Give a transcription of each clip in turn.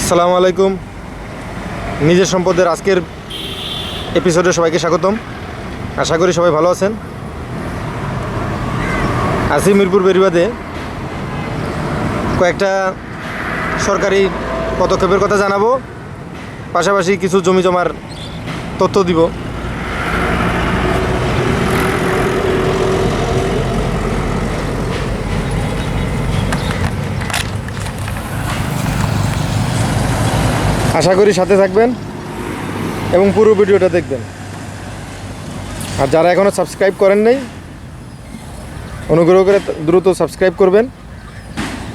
আসসালামু আলাইকুম। নিজের সম্পদের আজকের এপিসোডে সবাইকে স্বাগতম। আশা করি সবাই ভালো আছেন। আসি মিরপুর বেরিবাদে কয়েকটা সরকারি পদক্ষেপের কথা জানাব। পাশাপাশি কিছু জমি জমার তথ্য দিব। আশা করি সাথে থাকবেন এবং পুরো ভিডিওটা দেখবেন। আর যারা এখনও সাবস্ক্রাইব করেন নাই, অনুগ্রহ করে দ্রুত সাবস্ক্রাইব করবেন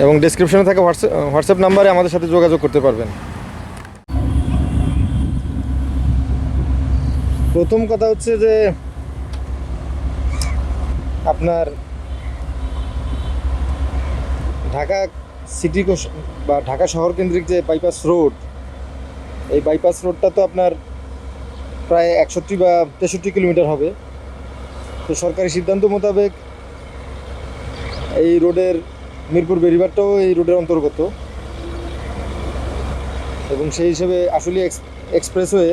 এবং ডিসক্রিপশনে থাকা হোয়াটসঅ্যাপ হোয়াটসঅ্যাপ নাম্বারে আমাদের সাথে যোগাযোগ করতে পারবেন। প্রথম কথা হচ্ছে যে, আপনার ঢাকা সিটি বা ঢাকা শহর কেন্দ্রিক যে বাইপাস রোড এই বাইপাস রোডটা তো আপনার প্রায় একষট্টি বা তেষট্টি কিলোমিটার হবে। তো সরকারি সিদ্ধান্ত মোতাবেক এই রোডের মিরপুর বেরিবারটাও এই রোডের অন্তর্গত। এবং সেই হিসেবে আসলে এক্সপ্রেসওয়ে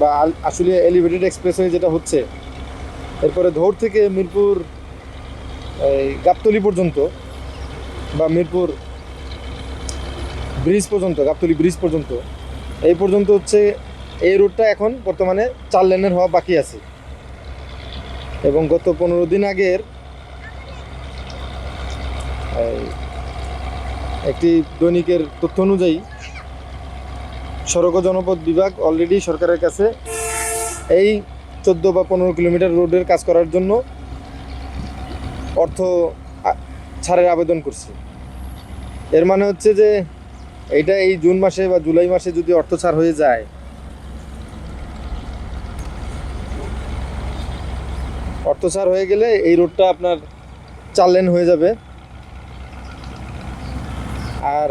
বা আসলে এলিভেটেড এক্সপ্রেসওয়ে যেটা হচ্ছে, এরপরে ধৌর থেকে মিরপুর এই গাবতলি পর্যন্ত বা মিরপুর ব্রিজ পর্যন্ত, গাবতলি ব্রিজ পর্যন্ত এই পর্যন্ত হচ্ছে এই রুটটা এখন বর্তমানে চার লেনের হওয়া বাকি আছে। এবং গত পনেরো দিন আগের একটি দৈনিকের তথ্য অনুযায়ী সড়ক ও জনপথ বিভাগ অলরেডি সরকারের কাছে এই চোদ্দ বা পনেরো কিলোমিটার রোডের কাজ করার জন্য অর্থ ছাড়ের আবেদন করছে। এর মানে হচ্ছে যে এইটা এই জুন মাসে বা জুলাই মাসে যদি অর্থ ছাড় হয়ে যায় অর্থ ছাড় হয়ে গেলে এই রোডটা আপনার চার লেন হয়ে যাবে। আর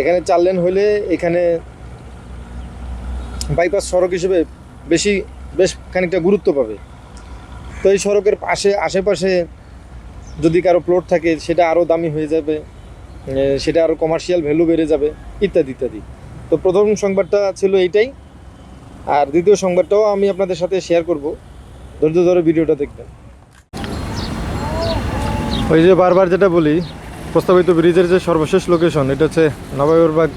এখানে চার লেন হলে এখানে বাইপাস সড়ক হিসেবে বেশি, বেশ খানিকটা গুরুত্ব পাবে। তো এই সড়কের পাশে, আশেপাশে যদি কারও প্লট থাকে, সেটা আরও দামি হয়ে যাবে। সেটা আরও কমার্শিয়াল ভ্যালু বেড়ে যাবে, ইত্যাদি ইত্যাদি। তো প্রথম সংবাদটা ছিল এইটাই। আর দ্বিতীয় সংবাদটাও আমি আপনাদের সাথে শেয়ার করব। ধৈর্য ধরে ভিডিওটা দেখবেন। ওই যে বারবার যেটা বলি, প্রস্তাবিত ব্রিজের যে সর্বশেষ লোকেশন এটা হচ্ছে নবাবরবাগ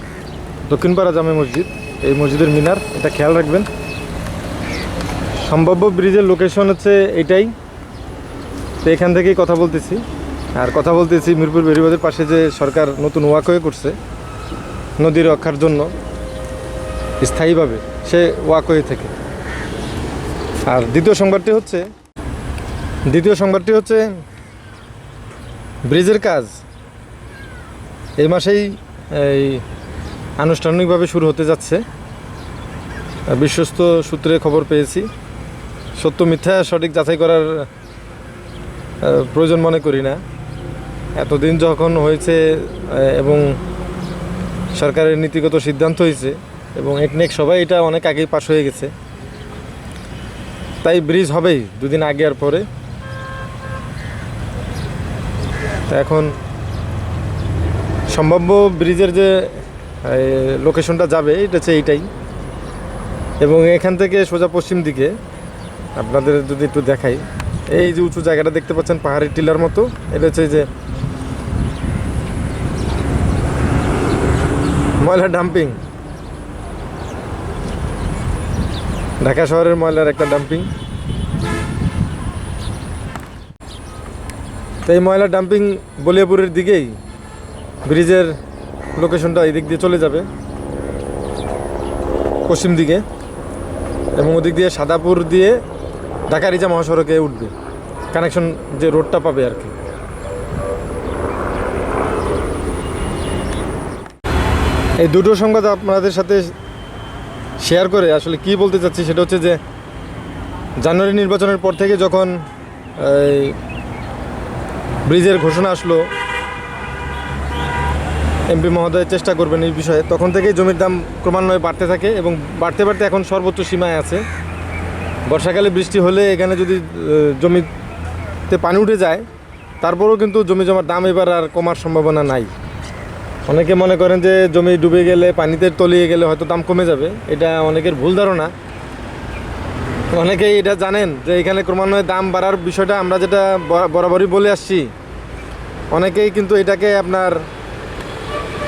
দক্ষিণপাড়া জামে মসজিদ। এই মসজিদের মিনার, এটা খেয়াল রাখবেন। সম্ভাব্য ব্রিজের লোকেশন হচ্ছে এটাই তো এখান থেকেই কথা বলতেছি। আর কথা বলতেছি মিরপুর বেরিবাদের পাশে যে সরকার নতুন ওয়াকওয়ে করছে নদী রক্ষার জন্য, স্থায়ীভাবে সে ওয়াকওয়ে থেকে। আর দ্বিতীয় সংবাদটি হচ্ছে, দ্বিতীয় সংবাদটি হচ্ছে, ব্রিজের কাজ এই মাসেই এই আনুষ্ঠানিকভাবে শুরু হতে যাচ্ছে। বিশ্বস্ত সূত্রে খবর পেয়েছি, সত্য মিথ্যা সঠিক যাচাই করার প্রয়োজন মনে করি না। এতদিন যখন হয়েছে এবং সরকারের নীতিগত সিদ্ধান্ত হয়েছে, এবং একনেক সবাই এটা অনেক আগেই পাশ হয়ে গেছে। তাই ব্রিজ হবেই দুদিন আগে আর পরে। এখন সম্ভাব্য ব্রিজের যে লোকেশনটা যাবে, এটা হচ্ছে এইটাই। এবং এখান থেকে সোজা পশ্চিম দিকে, আপনাদের যদি একটু দেখাই, এই যে উঁচু জায়গাটা দেখতে পাচ্ছেন, পাহাড়ি টিলার মতো, এটা হচ্ছে যে ময়লা ডাম্পিং ঢাকা শহরের ময়লার একটা ডাম্পিং তো এই ময়লা ডাম্পিং বলিয়াপুরের দিকেই, ব্রিজের লোকেশনটা এই দিক দিয়ে চলে যাবে। পশ্চিম দিকে এবং ওদিক দিয়ে সাদাপুর দিয়ে ঢাকা রিজা মহাসড়কে উঠবে। কানেকশন যে রোডটা পাবে আর কি। এই দুটো সংবাদ আপনাদের সাথে শেয়ার করে আসলে কি বলতে চাচ্ছি সেটা হচ্ছে যে, জানুয়ারি নির্বাচনের পর থেকে যখন ব্রিজের ঘোষণা আসলো, এমপি মহোদয় চেষ্টা করবেন এই বিষয়ে, তখন থেকেই জমির দাম ক্রমান্বয়ে বাড়তে থাকে এবং বাড়তে বাড়তে এখন সর্বোচ্চ সীমায় আছে। বর্ষাকালে বৃষ্টি হলে এখানে যদি জমিতে পানি উঠে যায়, তারপরেও কিন্তু জমি জমার দাম এবার আর কমার সম্ভাবনা নাই। অনেকে মনে করেন যে জমি ডুবে গেলে, পানিতে তলিয়ে গেলে হয়তো দাম কমে যাবে। এটা অনেকের ভুল ধারণা। অনেকেই এটা জানেন যে এখানে ক্রমান্বয়ে দাম বাড়ার বিষয়টা আমরা যেটা বরা- বরাবরই বলে আসছি। অনেকেই কিন্তু এটাকে আপনার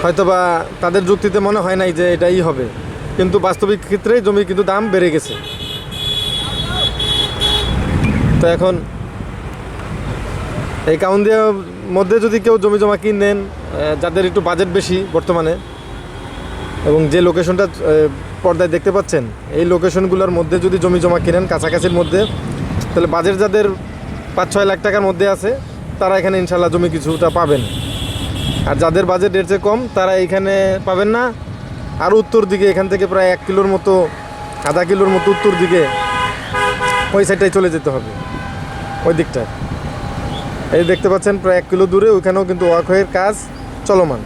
হয়তোবা তাদের যুক্তিতে মনে হয় নাই যে এটাই হবে। কিন্তু বাস্তবিক ক্ষেত্রে জমি কিন্তু দাম বেড়ে গেছে। তো এখন এই কাউন্দিয়ার মধ্যে যদি কেউ জমি জমা কিনেন যাদের একটু বাজেট বেশি বর্তমানে, এবং যে লোকেশনটা পর্দায় দেখতে পাচ্ছেন, এই লোকেশনগুলোর মধ্যে যদি জমি জমা কিনেন, কাছাকাছির মধ্যে, তাহলে বাজেট যাদের পাঁচ ছয় লাখ টাকার মধ্যে আছে, তারা এখানে ইনশাল্লাহ জমি কিছুটা পাবেন। আর যাদের বাজেট এর চেয়ে কম, তারা এখানে পাবেন না। আর উত্তর দিকে, এখান থেকে প্রায় এক কিলোর মতো, আধা কিলোর মতো উত্তর দিকে, ওই সাইডটাই চলে যেতে হবে, ওই দিকটায়। এই দেখতে পাচ্ছেন, প্রায় এক কিলো দূরে ওইখানেও কিন্তু ওয়াকওয়ের কাজ চলমান।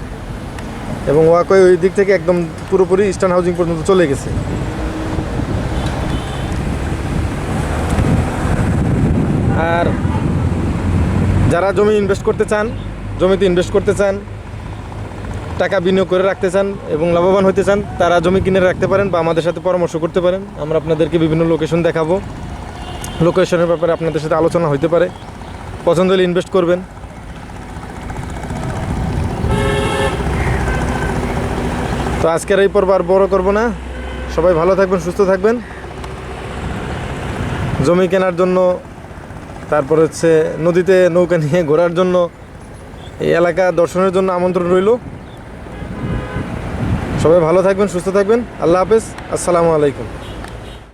এবং ওয়াকওয়ে ওই দিক থেকে একদম পুরোপুরি ইস্টার্ন হাউজিং পর্যন্ত চলে গেছে। আর যারা জমি ইনভেস্ট করতে চান, জমিতে ইনভেস্ট করতে চান, টাকা বিনিয়োগ করে রাখতে চান এবং লাভবান হতে চান, তারা জমি কিনে রাখতে পারেন বা আমাদের সাথে পরামর্শ করতে পারেন। আমরা আপনাদেরকে বিভিন্ন লোকেশন দেখাবো। লোকেশনের ব্যাপারে আপনাদের সাথে আলোচনা হতে পারে। পছন্দ হলে ইনভেস্ট করবেন। তো আজকের এই পর্ব আর বড় করব না। সবাই ভালো থাকবেন, সুস্থ থাকবেন। জমি কেনার জন্য, তারপর হচ্ছে নদীতে নৌকা নিয়ে ঘোরার জন্য, এই এলাকা দর্শনের জন্য আমন্ত্রণ রইল। সবাই ভালো থাকবেন, সুস্থ থাকবেন। আল্লাহ হাফেজ, আসসালামু আলাইকুম।